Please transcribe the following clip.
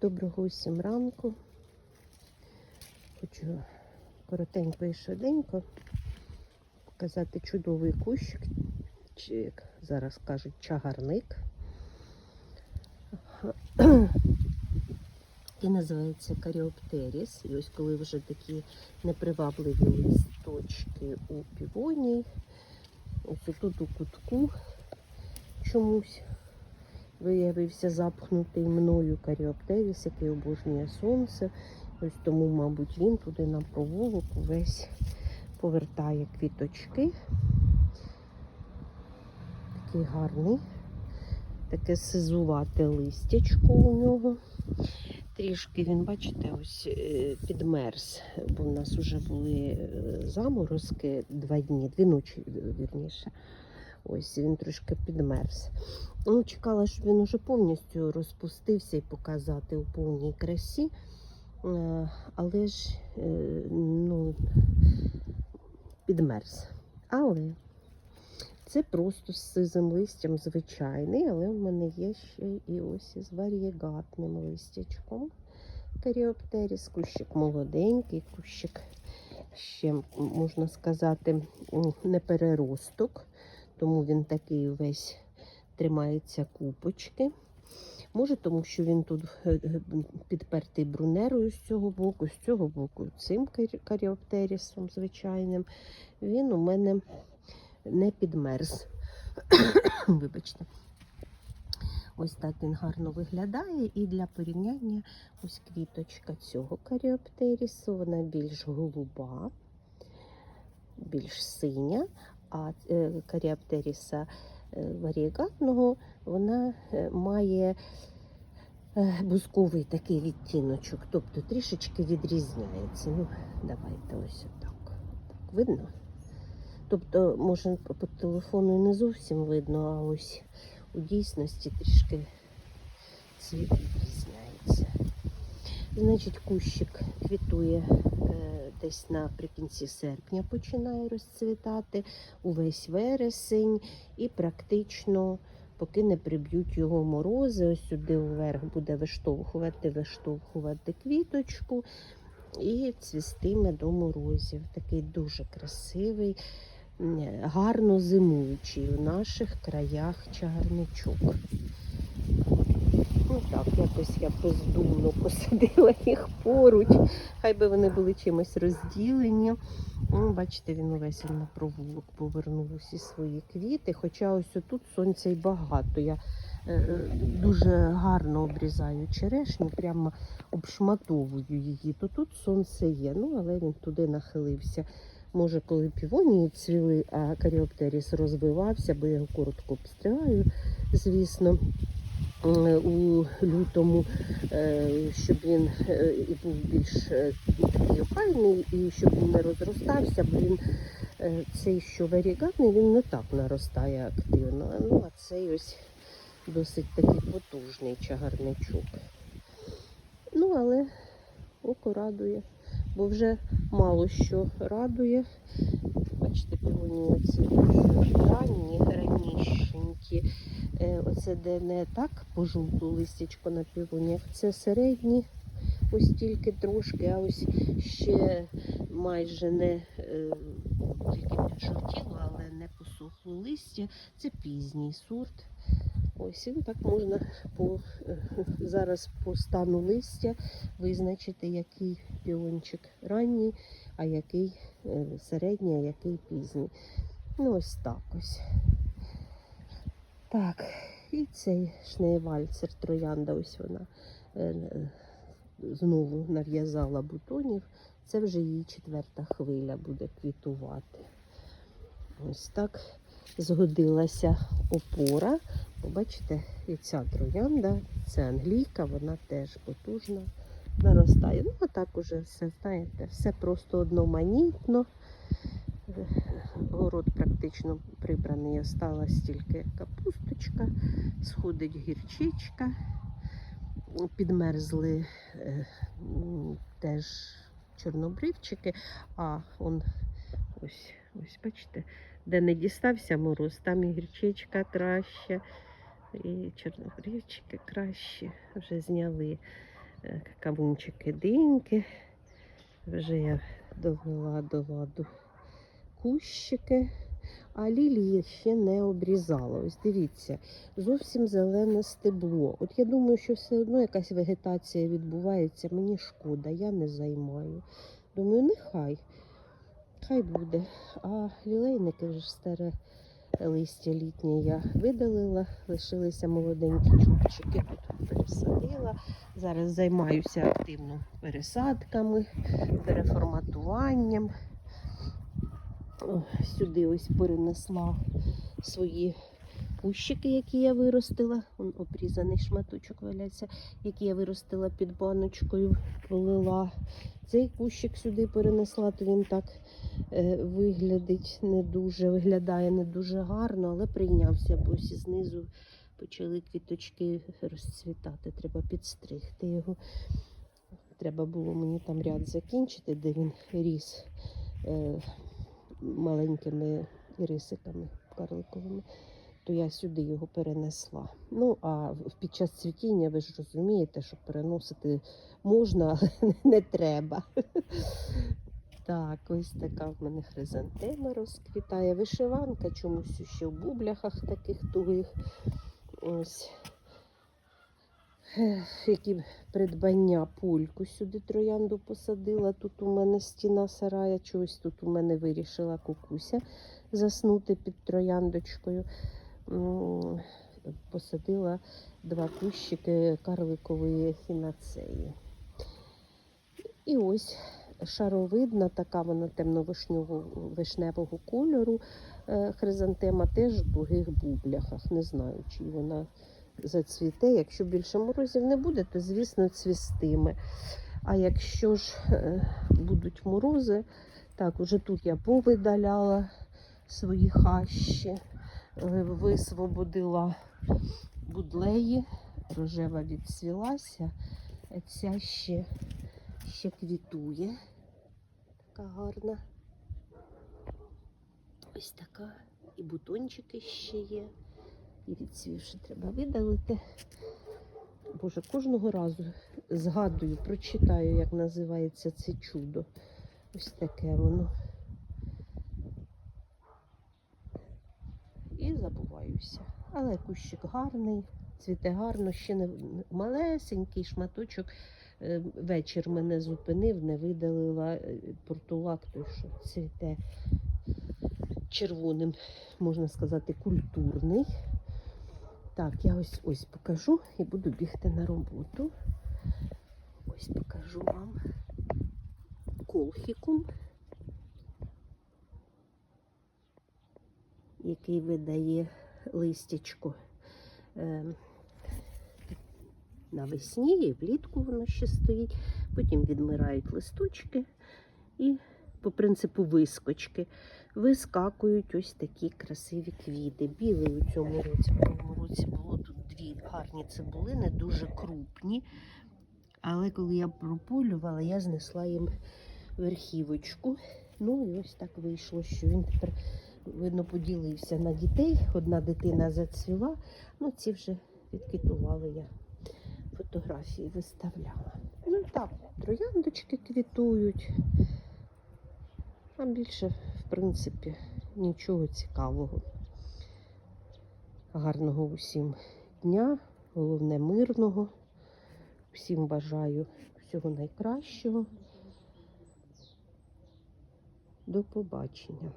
Доброго усім ранку. Хочу коротенько і швиденько показати чудовий кущик, чи як зараз кажуть, чагарник. І називається Каріоптеріс. І ось коли вже такі непривабливі листочки у півонії, ось тут у кутку чомусь виявився запхнутий мною каріоптеріс, який обожнює сонце. Ось тому, мабуть, він туди на провулок весь повертає квіточки. Такий гарний, таке сизувате листячко у нього. Трішки він, бачите, ось е, підмерз, бо в нас вже були е, заморозки два дні, дві ночі вірніше. Ось він трошки підмерз. Ну, чекала, щоб він уже повністю розпустився і показати у повній красі. Е, Але ж е, ну, підмерз. Але це просто з сизим листям звичайний, але в мене є ще і ось із варієгатним листячком. Каріоптеріс, кущик молоденький, кущик ще, можна сказати, не переросток, тому він такий весь тримається купочки. Може, тому що він тут е, е, підпертий брунерою з цього боку, з цього боку цим каріоптерісом звичайним. Він у мене не підмерз. Вибачте. Ось так він гарно виглядає. І для порівняння ось квіточка цього каріоптерісу, вона більш голуба, більш синя, а е, каріоптеріса е, варієгатного вона е, має бузковий такий відтіночок, тобто трішечки відрізняється. Ну, давайте ось отак. Так, видно? Тобто, може, по телефону не зовсім видно, а ось у дійсності трішки цвіт відрізняється. Значить, кущик квітує десь наприкінці серпня починає розцвітати, увесь вересень і практично, поки не приб'ють його морози, ось сюди вверх буде виштовхувати, виштовхувати квіточку і цвістиме до морозів. Такий дуже красивий, гарно зимуючий у наших краях чагарничок. Ну так, якось я бездумно посадила їх поруч. Хай би вони були чимось розділені. Ну, бачите, він увесь на провулок повернув усі свої квіти. Хоча ось тут сонця й багато. Я е, е, дуже гарно обрізаю черешню, прямо обшматовую її. То тут сонце є. Ну, але він туди нахилився. Може, коли півонії цвіли, а каріоптеріс розвивався, бо я його коротко обстригаю, звісно. У лютому, е, щоб він е, і був більш е, такий охайний, і щоб він не розростався, бо він цей, що варігатний, він не так наростає активно. Ну, а цей ось досить такий потужний чагарничок. Ну, але око радує, бо вже мало що радує. Бачите, півоні оці ранні, ранішенькі. Е, Оце де не так пожовту листячко на півонях, це середні, ось тільки трошки, а ось ще майже не е, тільки піджовтіло, але не посохло листя. Це пізній сорт. Ось він так можна по, зараз по стану листя визначити, який піончик ранній, а який е, середній, а який пізній. Ну, ось так ось. Так, і цей шнеєвальцер троянда, ось вона е, е, знову нав'язала бутонів. Це вже її четверта хвиля буде квітувати. Ось так згодилася опора. Побачите, і ця троянда, це англійка, вона теж потужна, наростає. Ну, а так уже все, знаєте, все просто одноманітно. Город практично прибраний, осталась тільки капусточка, сходить гірчичка, підмерзли е, теж чорнобривчики, а он ось, ось бачите, де не дістався мороз, там і гірчичка краще, і чорнобривчики краще вже зняли е, кавунчики диньки. Вже я довела до ладу кущики. А лілії ще не обрізала. Ось дивіться, зовсім зелене стебло. От я думаю, що все одно якась вегетація відбувається. Мені шкода, я не займаю. Думаю, нехай, хай буде. А лілейники вже старе листя літнє я видалила, лишилися молоденькі чубчики. Тут пересадила. Зараз займаюся активно пересадками, переформатуванням. Сюди ось перенесла свої кущики, які я виростила. Вон обрізаний шматочок валяється, які я виростила під баночкою, полила. Цей кущик сюди перенесла, то він так е, виглядить не дуже, виглядає не дуже гарно, але прийнявся, бо ось знизу почали квіточки розцвітати. Треба підстригти його. Треба було мені там ряд закінчити, де він ріс е, маленькими рисиками карликовими, то я сюди його перенесла. Ну, а під час цвітіння ви ж розумієте, що переносити можна, але не треба. Так, ось така в мене хризантема розквітає. Вишиванка чомусь ще в бубляхах таких тугих. Ось. Які придбання пульку сюди троянду посадила. Тут у мене стіна сарая, чогось тут у мене вирішила кукуся заснути під трояндочкою. М, Посадила два кущики карликової хінацеї. І ось шаровидна, така вона темно-вишневого кольору. е, Хризантема теж в тугих бубляхах. Не знаю, чи вона зацвіте. Якщо більше морозів не буде, то звісно цвістиме. А якщо ж е, будуть морози, так, уже тут я повидаляла свої хащі, висвободила будлеї, рожева відцвілася, а ця ще, ще квітує. Така гарна. Ось така. І бутончики ще є. І відцвівши треба видалити. Боже, кожного разу згадую, прочитаю, як називається це чудо. Ось таке воно. І забуваюся. Але кущик гарний, цвіте гарно, ще не малесенький шматочок. Е, Вечір мене зупинив, не видалила е, портулак, той, що цвіте червоним, можна сказати, культурний. Так, я ось ось покажу і буду бігти на роботу. Ось покажу вам колхікум, який видає листячко е, навесні і влітку воно ще стоїть. Потім відмирають листочки і по принципу вискочки вискакують ось такі красиві квіти. Білий у цьому році, в минулому році було тут дві гарні цибулини, дуже крупні. Але коли я прополювала, я знесла їм верхівочку. Ну і ось так вийшло, що він тепер, видно, поділився на дітей. Одна дитина зацвіла, ну ці вже відквітували я. Фотографії виставляла. Ну так, трояндочки квітують. А більше, в принципі, нічого цікавого. Гарного усім дня, головне мирного. Всім бажаю всього найкращого. До побачення.